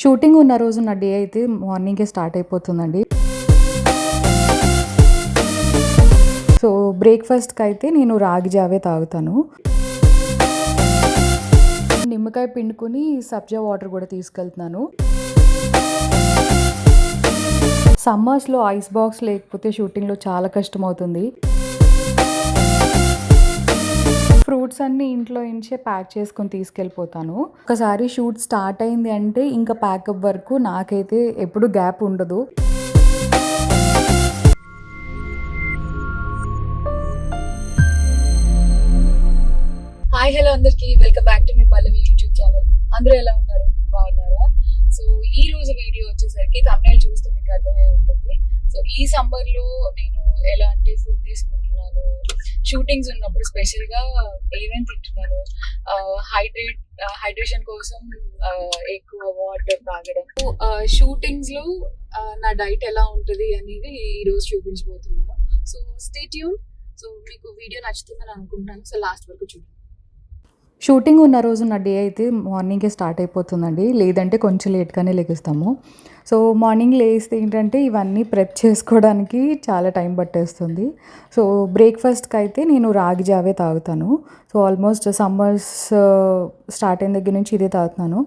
Shooting ఉన్న రోజు నా డే అయితే మార్నింగే స్టార్ట్ అయిపోతుందండి. సో బ్రేక్ఫాస్ట్కి అయితే నేను రాగి జావే తాగుతాను. నిమ్మకాయ పిండుకొని సబ్జా వాటర్ కూడా తీసుకెళ్తున్నాను. సమ్మర్స్లో ఐస్ బాక్స్ లేకపోతే షూటింగ్లో చాలా కష్టం అవుతుంది ఫ్రూట్స్ అన్నీ ఇంట్లో నుంచే ప్యాక్ చేసుకొని తీసుకెళ్ళిపోతాను. ఒకసారి షూట్ స్టార్ట్ అయింది అంటే ఇంకా ప్యాకప్ వరకు నాకైతే ఎప్పుడు గ్యాప్ ఉండదు. హాయ్ హలో అందరికి. వెల్కమ్ బ్యాక్ టు మీ పల్లవి యూట్యూబ్ ఛానల్. అందరూ ఎలా ఉన్నారు? బాగున్నారా? సో ఈ రోజు వీడియో వచ్చేసరికి తమిళ చూస్తే మీకు అర్థమై ఉంటుంది. సో ఈ సమ్మర్లో నేను ఎలాంటి ఫుడ్ తీసుకుంటున్నాను? షూటింగ్స్ ఉన్నప్పుడు స్పెషల్గా ఏమేమి తింటున్నాను? హైడ్రేట్ హైడ్రేషన్ కోసం ఎక్కువ వాటర్ తాగడం. షూటింగ్స్లో నా డైట్ ఎలా ఉంటుంది అనేది ఈ రోజు చూపించబోతున్నాను. సో స్టే ట్యూన్ సో మీకు వీడియో నచ్చుతుందని అనుకుంటున్నాను. సో లాస్ట్ వరకు చూడండి. షూటింగ్ ఉన్న రోజు నా డే అయితే మార్నింగే స్టార్ట్ అయిపోతుందండి. లేదంటే కొంచెం లేట్గానే లెగుస్తాము. సో మార్నింగ్ లేస్తే ఏంటంటే ఇవన్నీ ప్రెప్ చేసుకోవడానికి చాలా టైం పట్టేస్తుంది. సో బ్రేక్ఫాస్ట్కి అయితే నేను రాగి జావే తాగుతాను. సో ఆల్మోస్ట్ సమ్మర్స్ స్టార్ట్ అయిన దగ్గర నుంచి ఇదే తాగుతున్నాను.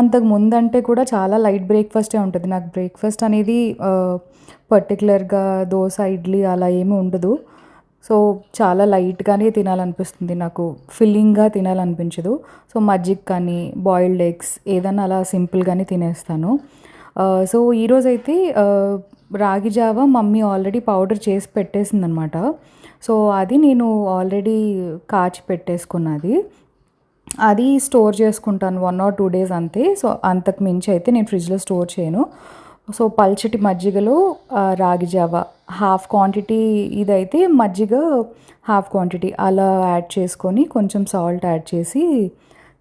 అంతకు ముందంటే కూడా చాలా లైట్ బ్రేక్ఫాస్టే ఉంటుంది. నాకు బ్రేక్ఫాస్ట్ అనేది పర్టికులర్గా దోశ ఇడ్లీ అలా ఏమీ ఉండదు. సో చాలా లైట్గానే తినాలనిపిస్తుంది. నాకు ఫిల్లింగ్గా తినాలనిపించదు. సో మజ్జిగ కానీ బాయిల్డ్ ఎగ్స్ ఏదన్నా అలా సింపుల్గానే తినేస్తాను. సో ఈరోజైతే రాగి జావ మమ్మీ ఆల్రెడీ పౌడర్ చేసి పెట్టేసిందనమాట. సో అది నేను ఆల్రెడీ కాచి పెట్టేసుకున్నది. అది స్టోర్ చేసుకుంటాను వన్ ఆర్ టూ డేస్ అంతే. సో అంతకు మించి అయితే నేను ఫ్రిడ్జ్లో స్టోర్ చేయను. సో పల్చటి మజ్జిగలో రాగి జావ. హాఫ్ క్వాంటిటీ ఇదైతే మజ్జిగ హాఫ్ క్వాంటిటీ. అలా యాడ్ చేసుకొని కొంచెం సాల్ట్ యాడ్ చేసి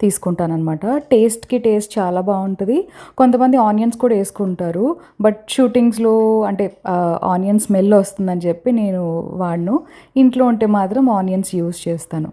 తీసుకుంటాను టేస్ట్కి టేస్ట్ చాలా బాగుంటుంది. కొంతమంది ఆనియన్స్ కూడా వేసుకుంటారు. బట్ షూటింగ్స్లో అంటే ఆనియన్ స్మెల్ వస్తుందని చెప్పి నేను వాడను. ఇంట్లో ఉంటే మాత్రం ఆనియన్స్ యూస్ చేస్తాను.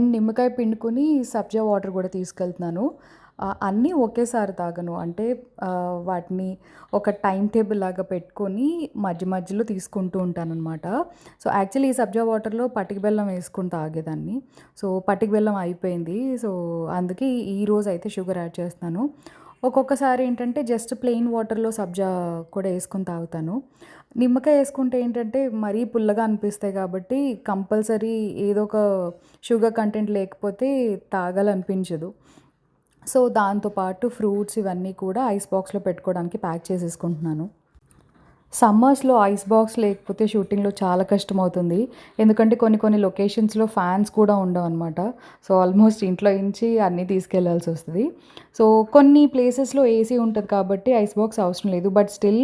అండ్ నిమ్మకాయ పిండుకొని సబ్జా వాటర్ కూడా తీసుకెళ్తున్నాను. అన్నీ ఒకేసారి తాగను. అంటే వాటిని ఒక టైం టేబుల్ లాగా పెట్టుకొని మధ్య మధ్యలో తీసుకుంటూ ఉంటాను అనమాట సో యాక్చువల్లీ ఈ సబ్జా వాటర్లో పటికి బెల్లం వేసుకుని తాగేదాన్ని. సో పటికి బెల్లం అయిపోయింది. సో అందుకే ఈ రోజు అయితే షుగర్ యాడ్ చేస్తున్నాను. ఒక్కొక్కసారి ఏంటంటే జస్ట్ ప్లెయిన్ వాటర్లో సబ్జా కూడా వేసుకొని తాగుతాను. నిమ్మకాయ వేసుకుంటే ఏంటంటే మరీ పుల్లగా అనిపిస్తాయి కాబట్టి కంపల్సరీ ఏదో ఒక షుగర్ కంటెంట్ లేకపోతే తాగాలనిపించదు. సో దాంతోపాటు ఫ్రూట్స్ ఇవన్నీ కూడా ఐస్ బాక్స్లో పెట్టుకోవడానికి ప్యాక్ చేసేసుకుంటున్నాను. సమ్మర్స్లో ఐస్ బాక్స్ లేకపోతే షూటింగ్లో చాలా కష్టం అవుతుంది ఎందుకంటే కొన్ని కొన్ని లొకేషన్స్లో ఫ్యాన్స్ కూడా ఉండవు అనమాట సో ఆల్మోస్ట్ ఇంట్లో నుంచి అన్నీ తీసుకెళ్ళాల్సి వస్తుంది. సో కొన్ని ప్లేసెస్లో ఏసీ ఉంటుంది కాబట్టి ఐస్ బాక్స్ అవసరం లేదు. బట్ స్టిల్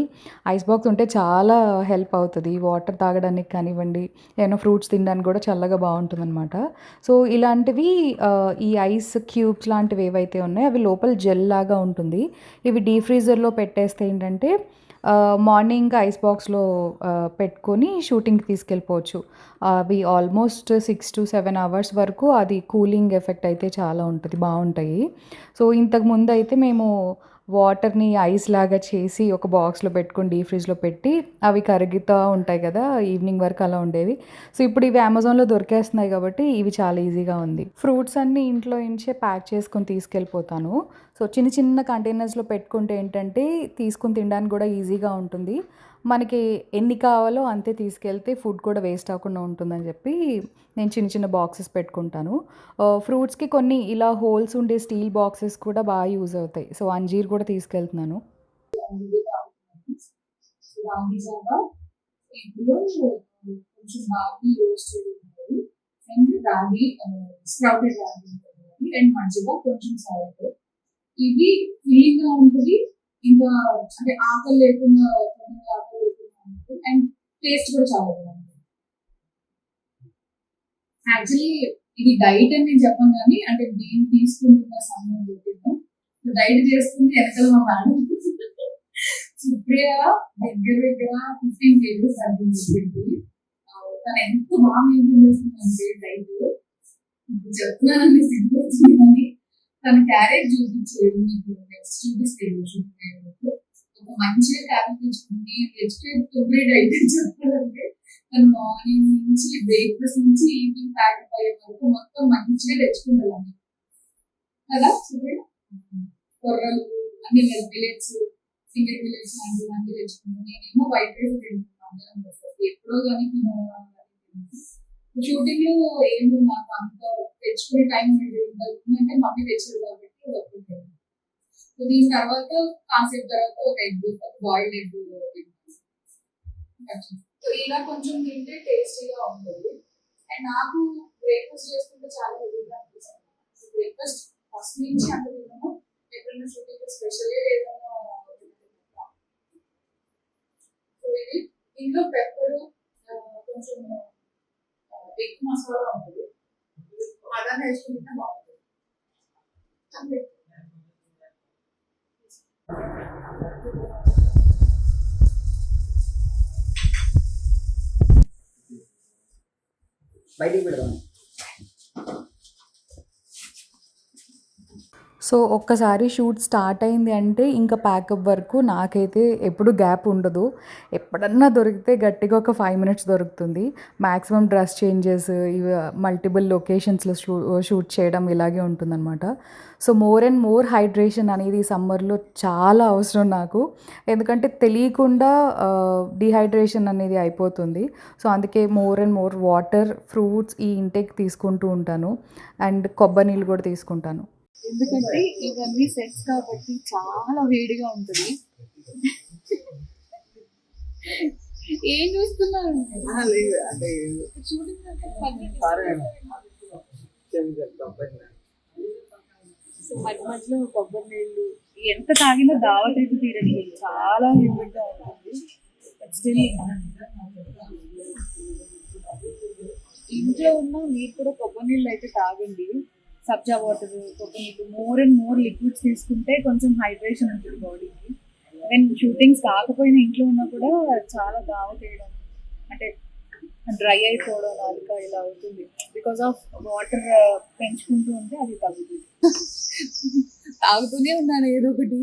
ఐస్ బాక్స్ ఉంటే చాలా హెల్ప్ అవుతుంది. వాటర్ తాగడానికి కానివ్వండి ఏమైనా ఫ్రూట్స్ తినడానికి కూడా చల్లగా బాగుంటుంది అనమాట సో ఇలాంటివి ఈ ఐస్ క్యూబ్స్ లాంటివి ఏవైతే ఉన్నాయో అవి లోపల జెల్ లాగా ఉంటుంది. ఇవి డీ ఫ్రీజర్లో పెట్టేస్తే ఏంటంటే మార్నింగ్ ఐస్ బాక్స్లో పెట్టుకొని షూటింగ్కి తీసుకెళ్ళిపోవచ్చు. అవి almost six to seven hours వరకు అది కూలింగ్ ఎఫెక్ట్ అయితే చాలా ఉంటుంది బాగుంటాయి. సో ఇంతకు ముందు అయితే మేము వాటర్ని ఐస్ లాగా చేసి ఒక బాక్స్లో పెట్టుకొని డీ ఫ్రిడ్జ్లో పెట్టి అవి కరుగుతూ ఉంటాయి కదా ఈవినింగ్ వరకు అలా ఉండేవి. సో ఇప్పుడు ఇవి అమెజాన్లో దొరికేస్తున్నాయి కాబట్టి ఇవి చాలా ఈజీగా ఉంది. ఫ్రూట్స్ అన్నీ ఇంట్లో ఇంచే ప్యాక్ చేసుకొని తీసుకెళ్ళిపోతాను. సో చిన్న చిన్న కంటైనర్స్లో పెట్టుకుంటే ఏంటంటే తీసుకుని తినడానికి కూడా ఈజీగా ఉంటుంది. మనకి ఎన్ని కావాలో అంతే తీసుకెళ్తే ఫుడ్ కూడా వేస్ట్ అవ్వకుండా ఉంటుందని చెప్పి నేను చిన్న చిన్న బాక్సెస్ పెట్టుకుంటాను. ఫ్రూట్స్కి కొన్ని ఇలా హోల్స్ ఉండే స్టీల్ బాక్సెస్ కూడా బాగా యూజ్ అవుతాయి. సో అంజీర్ కూడా తీసుకెళ్తున్నాను. కొంచెం బాగా రోస్ట్ ఉంటుంది అండ్ రాగి స్ప్రౌటెడ్ రాగి ఉంటుంది అండ్ కొంచెం సాల్ట్ ఇది ఫిల్లింగ్గా ఉంటుంది. ఇంకా అంటే ఆకలి లేకుండా టేస్ట్ కూడా చాలా బాగుంది. యాక్చువల్లీ ఇది డైట్ అని నేను చెప్పాను కానీ అంటే దీన్ని తీసుకుంటున్న సమయం చూపిద్దాం. డైట్ చేస్తుంది ఎక్కడ మా మేడం సుప్రియ దగ్గర దగ్గర ఫిఫ్టీన్ కేజెస్ తగ్గింది తను ఎంత బాగా మెయింటైన్ చేస్తుందంటే డైట్ ఇప్పుడు చెప్తున్నానని సిగ్గు వచ్చింది కానీ తన క్యారెట్ చూపించలేదు మీకు. నెక్స్ట్ చూపిస్తే చూపించలేదు మంచిగా క్యారెట్ తెచ్చుకుంది వెజిటేరియన్ అయితే చెప్పాలంటే తను మార్నింగ్ నుంచి బ్రేక్ఫాస్ట్ నుంచి ఈవినింగ్ ప్యాకెట్ అయ్యే వరకు మొత్తం మంచిగా తెచ్చుకుంటాను కదా? చూడండి కొర్రలు అన్ని మిల్లెట్స్ సింగిల్ మిల్లెట్స్ లాంటివి అన్ని తెచ్చుకున్నాను నేనేమో వైట్ రైస్ తింటున్నాను. ఎప్పుడో కానీ షూటింగ్లో ఏమి నాకు అంత తెచ్చుకునే టైం ఉండదు. అంటే మమ్మీ తెచ్చారు కాబట్టి ఒప్పుకుంటాను దీని తర్వాత కాన్సెప్ట్ తర్వాత ఒక ఎగ్ ఒక బాయిల్డ్ ఎగ్ సో ఇలా కొంచెం తింటే టేస్టీగా ఉంటుంది. అండ్ నాకు బ్రేక్ఫాస్ట్ చేసుకుంటే చాలా హెవీగా అనిపిస్తుంది. బ్రేక్ఫాస్ట్ ఫస్ట్ నుంచి అంత తిన్నాము ఎప్పుడైనా షూటింగ్ స్పెషల్గా ఏదైనా సో ఇది ఇందులో పెప్పర్ కొంచెం ఎగ్ మసాలా ఉంటుంది. అదన్నా నేర్చుకుంటే బాగుంటుంది అంతే బయటికి పెడదాం సో ఒక్కసారి షూట్ స్టార్ట్ అయింది అంటే ఇంకా ప్యాకప్ వరకు నాకైతే ఎప్పుడు గ్యాప్ ఉండదు. ఎప్పుడన్నా దొరికితే గట్టిగా ఒక ఫైవ్ మినిట్స్ దొరుకుతుంది. మ్యాక్సిమం డ్రెస్ చేంజెస్ ఇవి మల్టిపుల్ లొకేషన్స్లో షూ షూట్ చేయడం ఇలాగే ఉంటుందన్నమాట. So more and more hydration అనేది సమ్మర్లో చాలా అవసరం నాకు. ఎందుకంటే తెలియకుండా డిహైడ్రేషన్ అనేది అయిపోతుంది. సో అందుకే more and more water fruits ఈ ఇంటేక్ తీసుకుంటూ ఉంటాను. అండ్ కొబ్బరి నీళ్ళు కూడా తీసుకుంటాను. ఎందుకంటే ఇవన్నీ సెట్స్ కాబట్టి చాలా వేడిగా ఉంటుంది. ఏం చూస్తున్నారు? సో మధ్య మధ్యలో కొబ్బరి నీళ్ళు ఎంత తాగినా దావత్ అయితే తీరట్లేదు చాలా హ్యూమిడ్గా ఉంటుంది. స్టిల్ ఇంట్లో ఉన్న మీరు కూడా కొబ్బరి నీళ్ళు అయితే తాగండి. సబ్జా water more and more liquids తీసుకుంటే కొంచెం హైడ్రేషన్ ఉంటుంది బాడీకి దెన్ షూటింగ్స్ కాకపోయినా ఇంట్లో ఉన్నా కూడా చాలా దావ తీయడం అంటే డ్రై అయిపోవడం నాలుక ఇలా అవుతుంది. బికాస్ ఆఫ్ వాటర్ పెంచుకుంటూ ఉంటే అది తగ్గుతుంది. తాగుతూనే ఉన్నాను ఏదో ఒకటి.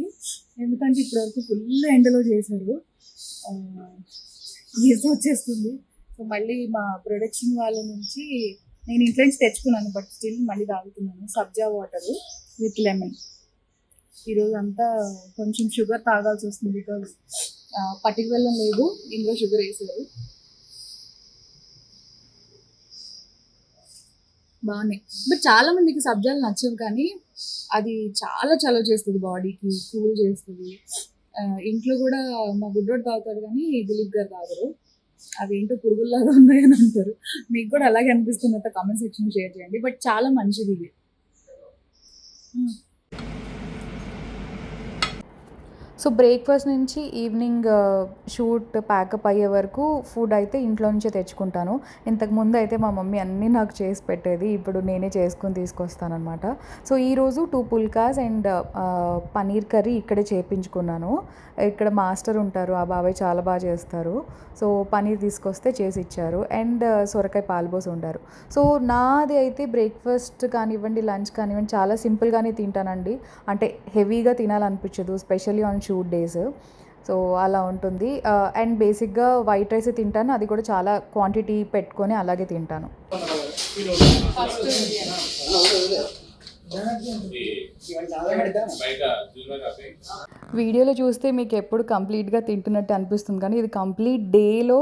ఎందుకంటే ఇప్పటివరకు ఫుల్ ఎండలో చేశారు. ఈజీ వచ్చేస్తుంది. సో మళ్ళీ మా ప్రొడక్షన్ వాళ్ళ నుంచి నేను ఇంట్లో నుంచి తెచ్చుకున్నాను బట్ స్టిల్ మళ్ళీ తాగుతున్నాను. Sabja water with lemon. ఈరోజు అంతా కొంచెం షుగర్ తాగాల్సి వస్తుంది బికాజ్ పట్టిక బెల్లం లేదు ఇందులో షుగర్ వేసారు బాగున్నాయి. బట్ చాలా మందికి సబ్జాలు నచ్చవు కానీ అది చాలా చలవ చేస్తుంది బాడీకి కూల్ చేస్తుంది. ఇంట్లో కూడా మా గుడ్డోడు తాగుతాడు కానీ దిలీప్ గారు తాగరు. అవేంటో పురుగుల్లాగా ఉన్నాయని అంటారు. మీకు కూడా అలాగే అనిపిస్తున్నట్టు కామెంట్ సెక్షన్ షేర్ చేయండి. బట్ చాలా మంచిది ఇది. Hmm మ్మ్. సో బ్రేక్ఫాస్ట్ నుంచి ఈవినింగ్ షూట్ ప్యాకప్ అయ్యే వరకు ఫుడ్ అయితే ఇంట్లో నుంచే తెచ్చుకుంటాను. ఇంతకు ముందు అయితే మా మమ్మీ అన్నీ నాకు చేసి పెట్టేది ఇప్పుడు నేనే చేసుకుని తీసుకొస్తానమాట సో ఈరోజు two phulkas and paneer curry ఇక్కడే చేపించుకున్నాను. ఇక్కడ మాస్టర్ ఉంటారు ఆ బాబాయ్ చాలా బాగా చేస్తారు. సో పనీర్ తీసుకొస్తే చేసి ఇచ్చారు. అండ్ సొరకాయ పాల్బోస్ ఉండారు సో నాది అయితే బ్రేక్ఫాస్ట్ కానివ్వండి లంచ్ కానివ్వండి చాలా సింపుల్గానే తింటానండి. అంటే హెవీగా తినాలనిపించదు specially on shoot days. So అలా ఉంటుంది. అండ్ బేసిక్గా వైట్ రైస్ తింటాను. అది కూడా చాలా క్వాంటిటీ పెట్టుకొని అలాగే తింటాను. వీడియోలో చూస్తే మీకు ఎప్పుడు కంప్లీట్గా తింటున్నట్టు అనిపిస్తుంది. కానీ ఇది కంప్లీట్ డేలో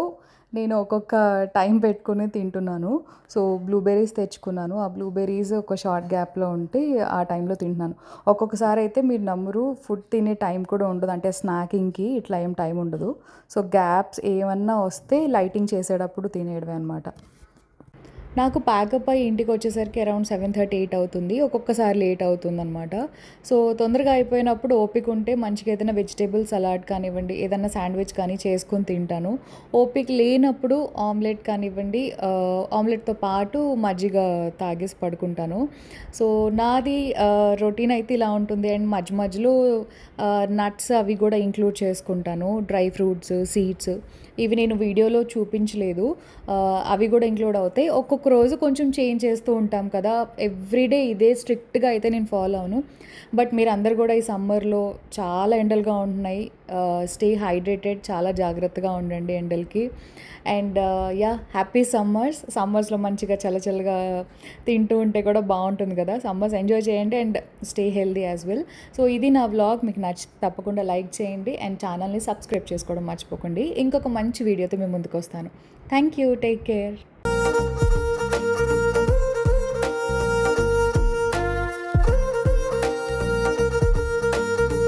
నేను ఒక్కొక్క టైం పెట్టుకుని తింటున్నాను. సో బ్లూబెర్రీస్ తెచ్చుకున్నాను. ఆ బ్లూబెర్రీస్ ఒక షార్ట్ గ్యాప్లో ఉంటే ఆ టైంలో తింటున్నాను. ఒక్కొక్కసారి అయితే మీరు నమ్మరు ఫుడ్ తినే టైం కూడా ఉండదు. అంటే స్నాకింగ్కి ఇట్లా ఏం టైం ఉండదు. సో గ్యాప్స్ ఏమన్నా వస్తే లైటింగ్ చేసేటప్పుడు తినేయడమే అనమాట నాకు ప్యాకప్ అయ్యి ఇంటికి వచ్చేసరికి అరౌండ్ సెవెన్ థర్టీ ఎయిట్ అవుతుంది. ఒక్కొక్కసారి లేట్ అవుతుంది అనమాట సో తొందరగా అయిపోయినప్పుడు ఓపిక ఉంటే మంచిగా ఏదైనా వెజిటేబుల్ సలాడ్ కానివ్వండి ఏదైనా శాండ్విచ్ కానీ చేసుకొని తింటాను. ఓపిక లేనప్పుడు ఆమ్లెట్ కానివ్వండి ఆమ్లెట్తో పాటు మజ్జిగ తాగేసి పడుకుంటాను. సో నాది రొటీన్ అయితే ఇలా ఉంటుంది. అండ్ మధ్య మధ్యలో నట్స్ అవి కూడా ఇంక్లూడ్ చేసుకుంటాను. డ్రై ఫ్రూట్స్ సీడ్స్ ఇవి నేను వీడియోలో చూపించలేదు. అవి కూడా ఇంక్లూడ్ అవుతాయి. ఒక్కొక్క ఒక్కొక్క రోజు కొంచెం చేంజ్ చేస్తూ ఉంటాం కదా. ఎవ్రీడే ఇదే స్ట్రిక్ట్గా అయితే నేను ఫాలో అవును బట్ మీరు అందరు కూడా ఈ సమ్మర్లో చాలా ఎండలుగా ఉంటున్నాయి. Uh, స్టే హైడ్రేటెడ్ చాలా జాగ్రత్తగా ఉండండి ఎండలకి. అండ్ యా హ్యాపీ సమ్మర్స్ సమ్మర్స్లో మంచిగా చల్లచల్లగా తింటూ ఉంటే కూడా బాగుంటుంది కదా. సమ్మర్స్ ఎంజాయ్ చేయండి and stay healthy as well so ఇది నా వ్లాగ్ మీకు నచ్చి తప్పకుండా లైక్ చేయండి అండ్ ఛానల్ని సబ్స్క్రైబ్ చేసుకోవడం మర్చిపోకండి. ఇంకొక మంచి వీడియోతో మేము ముందుకు వస్తాను. Thank you take care